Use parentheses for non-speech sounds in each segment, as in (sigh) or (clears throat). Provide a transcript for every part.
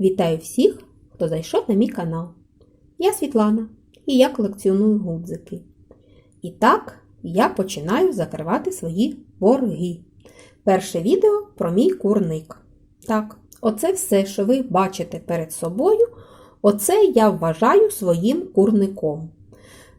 Вітаю всіх, хто зайшов на мій канал. Я Світлана і я колекціоную гудзики. І так, я починаю закривати свої борги. Перше відео про мій курник. Так, оце все, що ви бачите перед собою, оце я вважаю своїм курником.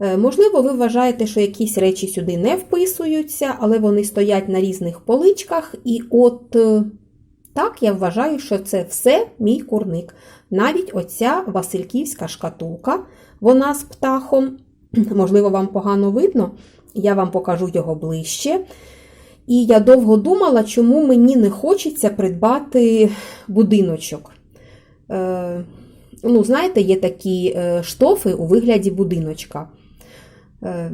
Е, Можливо, ви вважаєте, що якісь речі сюди не вписуються, але вони стоять на різних поличках. І от е, так я вважаю, що це все мій курник. Навіть оця Васильківська шкатулка, вона з птахом. (clears throat) Можливо, вам погано видно, я вам покажу його ближче. І я довго думала, чому мені не хочеться придбати будиночок. Е, ну, знаєте, є такі е, штофи у вигляді будиночка. Е,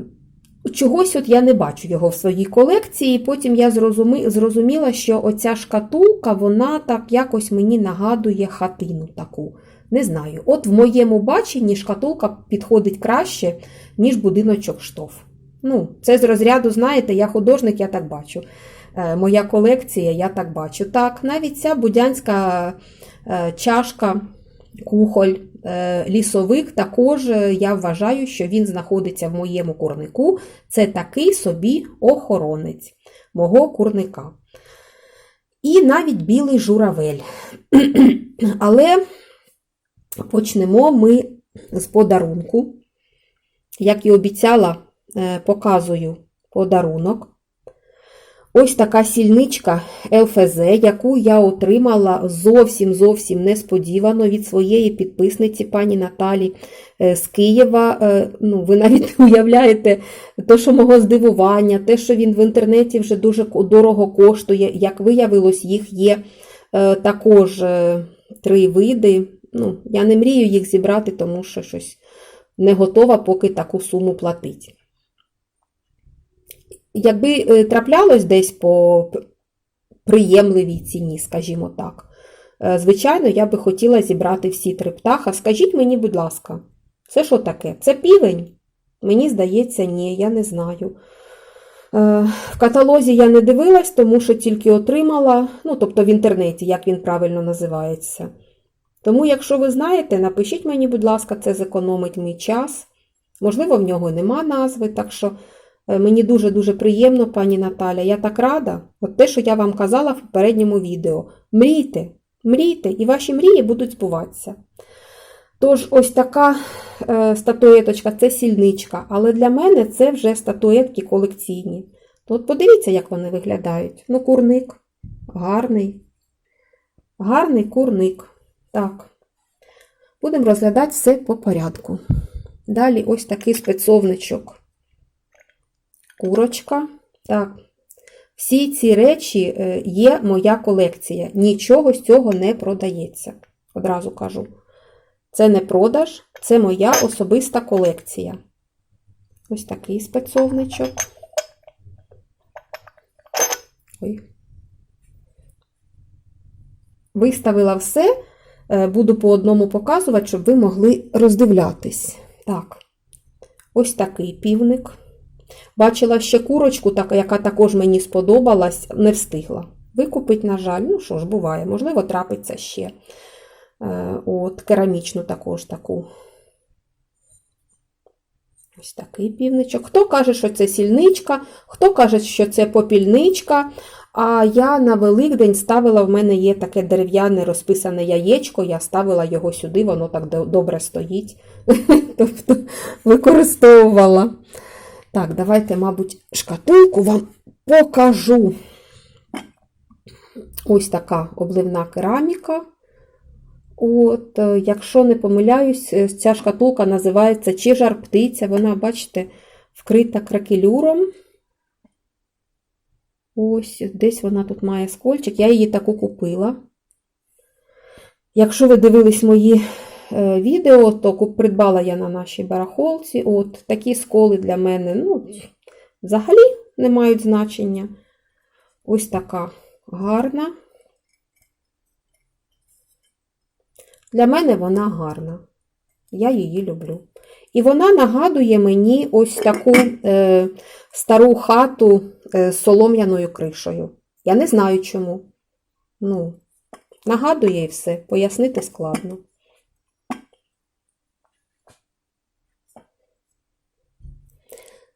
Чогось от я не бачу його в своїй колекції, потім я зрозумі, зрозуміла, що оця шкатулка, вона так якось мені нагадує хатину таку. Не знаю. От в моєму баченні шкатулка підходить краще, ніж будиночок штоф. Ну, це з розряду, знаєте, я художник, я так бачу. Е, моя колекція, я так бачу. Так, навіть ця будянська е, чашка, кухоль, е, лісовик, також е, я вважаю, що він знаходиться в моєму курнику. Це такий собі охоронець мого курника. І навіть білий журавель. (clears throat) Але почнемо ми з подарунку. Як і обіцяла, е, показую подарунок. Ось така сільничка ЛФЗ, яку я отримала зовсім зовсім несподівано від своєї підписниці пані Наталі е, з Києва. Е, Ну, Ви навіть не уявляєте те, що мого здивування, те, що він в інтернеті вже дуже дорого коштує. Як виявилось, їх є е, також три види. Ну, Я не мрію їх зібрати, тому що щось не готова поки таку суму платити. Якби е, траплялось десь по приємливій ціні, скажімо так, е, звичайно, я би хотіла зібрати всі три птаха. Скажіть мені, будь ласка, це що таке? Це півень? Мені здається, ні, я не знаю. Е, В каталозі я не дивилась, тому що тільки отримала, ну, тобто в інтернеті, як він правильно називається. Тому, якщо ви знаєте, напишіть мені, будь ласка, це зекономить мій час. Можливо, в нього нема назви, так що мені дуже-дуже приємно, пані Наталя. Я так рада. От те, що я вам казала в попередньому відео. Мрійте, мрійте, і ваші мрії будуть збуватися. Тож, ось така е, статуеточка це сільничка, але для мене це вже статуетки колекційні. От подивіться, як вони виглядають. Ну, курник. Гарний. Гарний курник. Так. Будемо розглядати все по порядку. Далі ось такий спецовничок. Курочка. Так. Всі ці речі е, є моя колекція. Нічого з цього не продається. Одразу кажу. Це не продаж, це моя особиста колекція. Ось такий спецовничок. Ой. Виставила все. Е, Буду по одному показувати, щоб ви могли роздивлятись. Так, ось такий півник. Бачила ще курочку, яка також мені сподобалась, не встигла. Викупить, на жаль, ну що ж, буває, можливо, трапиться ще. Е, От, керамічну також таку. Ось такий півничок. Хто каже, що це сільничка, хто каже, що це попільничка. А я на Великдень ставила, в мене є таке дерев'яне розписане яєчко, я ставила його сюди, воно так добре стоїть. (laughs) Тобто використовувала. Так, давайте, мабуть, шкатулку вам покажу. Ось така обливна кераміка. От, е, якщо не помиляюсь, е, ця шкатулка називається чи жар птиця. Вона, бачите, вкрита кракелюром. Ось, десь вона тут має скольчик. Я її таку купила. Якщо ви дивились мої відео, то придбала я на нашій барахолці. От такі сколи для мене, ну, взагалі не мають значення. Ось така гарна. Для мене вона гарна. Я її люблю. І вона нагадує мені ось таку е, стару хату е, з солом'яною кришею. Я не знаю чому. Ну, Нагадує і все, пояснити складно.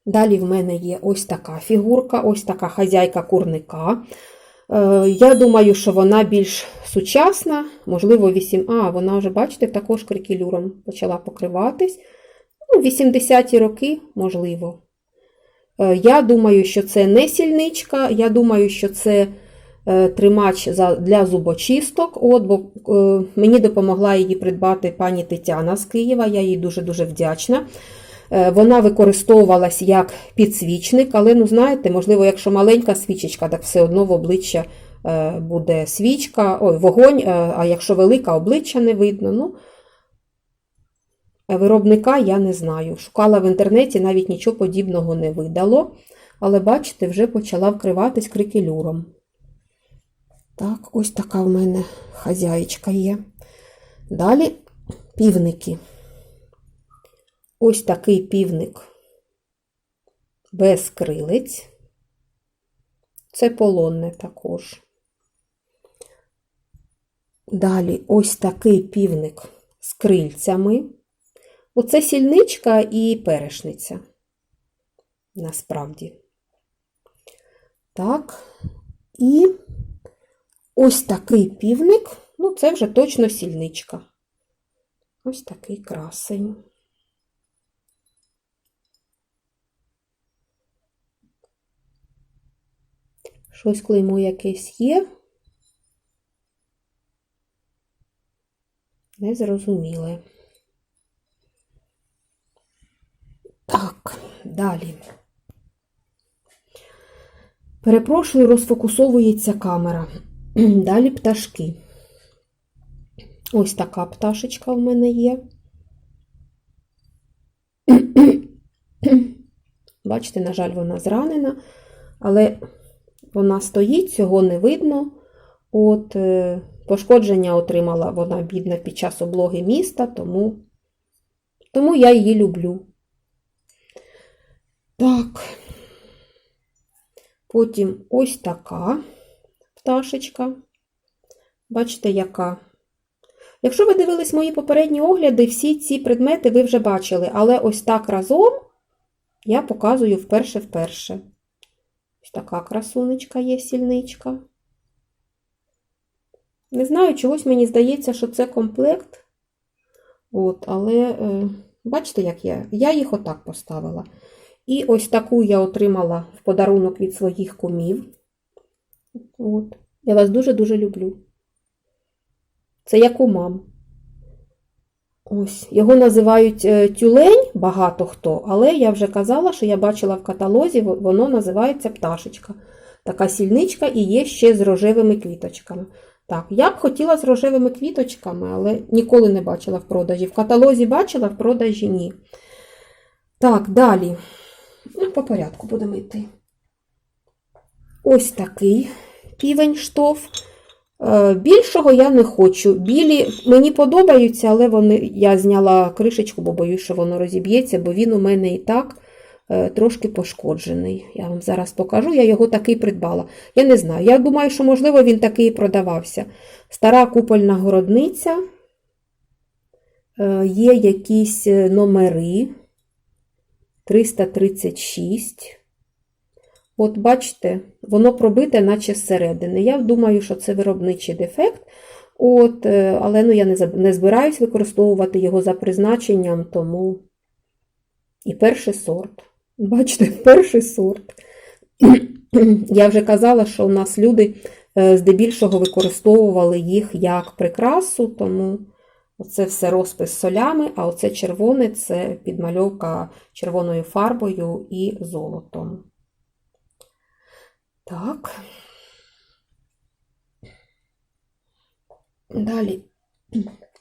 Далі в мене є ось така фігурка, ось така хазяйка курника. Е, Я думаю, що вона більш сучасна, можливо, 8. А, вона вже, бачите, також крикелюром почала покриватись. Ну, 80-ті роки, можливо. Е, Я думаю, що це не сільничка, я думаю, що це е, тримач для зубочисток. От, бо мені допомогла її придбати пані Тетяна з Києва, я їй дуже-дуже вдячна. Е, Вона використовувалась як підсвічник, але, ну, знаєте, можливо, якщо маленька свічечка, так все одно в обличчя е, буде свічка, ой, вогонь, е, а якщо велика, обличчя не видно. Ну, Виробника я не знаю. Шукала в інтернеті, навіть нічого подібного не видало. Але, бачите, вже почала вкриватись крикелюром. Так, ось така в мене хазяєчка є. Далі півники. Ось такий півник без крилиць. Це полонне також. Далі ось такий півник з крильцями. Оце сільничка і перешниця. Насправді. Так. І ось такий півник, ну, це вже точно сільничка. Ось такий красень. Щось клеймо якесь є. Незрозуміле. Так, далі. Перепрошую, розфокусовується камера. (clears throat) Далі пташки. Ось така пташечка в мене є. (clears throat) Бачите, на жаль, вона зранена, але вона стоїть, цього не видно. От, е, пошкодження отримала вона, бідна, під час облоги міста, тому, тому я її люблю. Так. Потім ось така пташечка. Бачите, яка. Якщо ви дивились мої попередні огляди, всі ці предмети ви вже бачили, але ось так разом я показую вперше-вперше. Така красунечка є сільничка. Не знаю, чогось мені здається, що це комплект. От, але е, бачите, як я? Я їх отак поставила. І ось таку я отримала в подарунок від своїх кумів. От. Я вас дуже-дуже люблю. Це як у мам. Ось, його називають е, тюлень, багато хто, але я вже казала, що я бачила в каталозі, воно називається пташечка. Така сільничка і є ще з рожевими квіточками. Так, я б хотіла з рожевими квіточками, але ніколи не бачила в продажі. В каталозі бачила, в продажі ні. Так, далі. Ну, По порядку будемо йти. Ось такий півень штоф. Е, Більшого я не хочу. Білі мені подобаються, але вони, я зняла кришечку, бо боюсь, що воно розіб'ється, бо він у мене і так е, трошки пошкоджений. Я вам зараз покажу, я його такий придбала. Я не знаю. Я думаю, що, можливо, він такий і продавався. Стара купольна городниця. Е, Є якісь номери. 336. От бачите, воно пробите, наче зсередини. Я думаю, що це виробничий дефект. От, е, але ну, я не, не збираюсь використовувати його за призначенням, тому і перший сорт. Бачите, (laughs) перший сорт. Я вже казала, що у нас люди е, здебільшого використовували їх як прикрасу, тому Оце все розпис солями, а оце червоне це підмальовка червоною фарбою і золотом. Так. Далі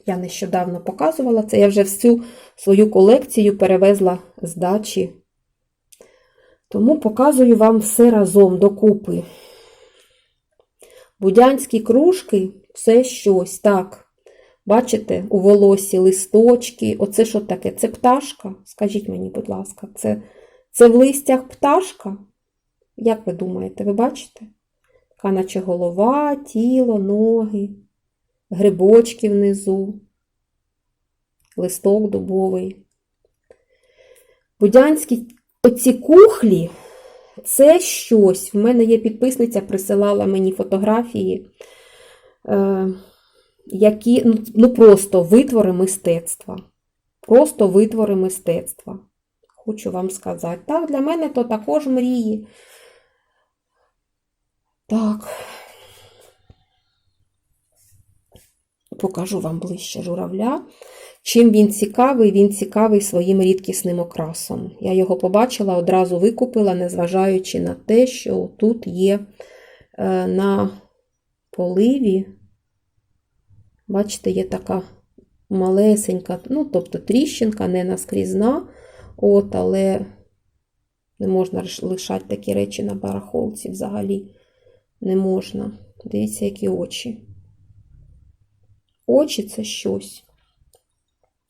я нещодавно показувала це, я вже всю свою колекцію перевезла з дачі. Тому показую вам все разом докупи. Будянські кружки це щось, так. Бачите, у волосі листочки. Оце що таке? Це пташка? Скажіть мені, будь ласка, це, це в листях пташка? Як ви думаєте, ви бачите? Така наче голова, тіло, ноги. грибочки внизу, листок дубовий. Будянські оці кухлі це щось. В мене є підписниця, присилала мені фотографії, е, які ну, ну, просто витвори мистецтва. Просто витвори мистецтва. Хочу вам сказати. Так, для мене то також мрії. Так. Покажу вам ближче журавля. Чим він цікавий, він цікавий своїм рідкісним окрасом. Я його побачила, одразу викупила, незважаючи на те, що тут є е, на поливі, бачите, є така малесенька, ну, тобто тріщинка, не наскрізна, от, але не можна лишати такі речі на барахолці взагалі. Не можна. Дивіться, які очі. Очі це щось.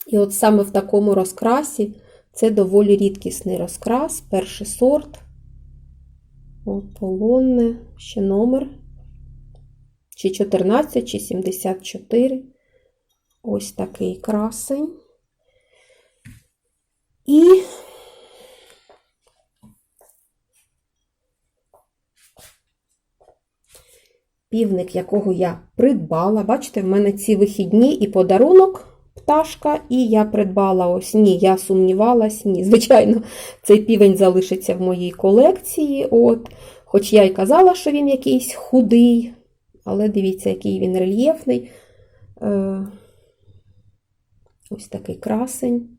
І от саме в такому розкрасі це доволі рідкісний розкрас, перший сорт. Полонне, ще номер. Чи 14, чи 74. Ось такий красень. І півник, якого я придбала. Бачите, в мене ці вихідні і подарунок пташка, і я придбала ось ні, я сумнівалась, ні. Звичайно, цей півень залишиться в моїй колекції. От. Хоч я й казала, що він якийсь худий, але дивіться, який він рельєфний. Е, Ось такий красень.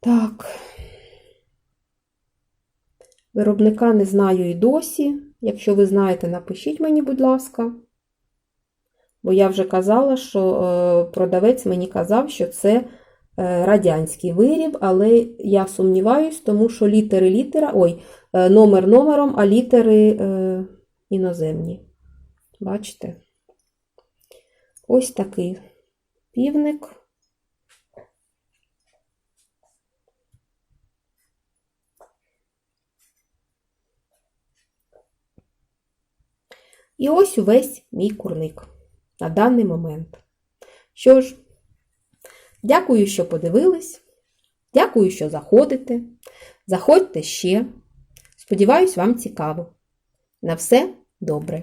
Так. Виробника не знаю і досі. Якщо ви знаєте, напишіть мені, будь ласка. Бо я вже казала, що е, продавець мені казав, що це е, радянський виріб, але я сумніваюсь, тому що літери літера, ой, е, номер номером, а літери іноземні. Бачите? Ось такий півник. І ось увесь мій курник на даний момент. Що ж, дякую, що подивились. Дякую, що заходите. Заходьте ще. Сподіваюсь, вам цікаво. На все добре!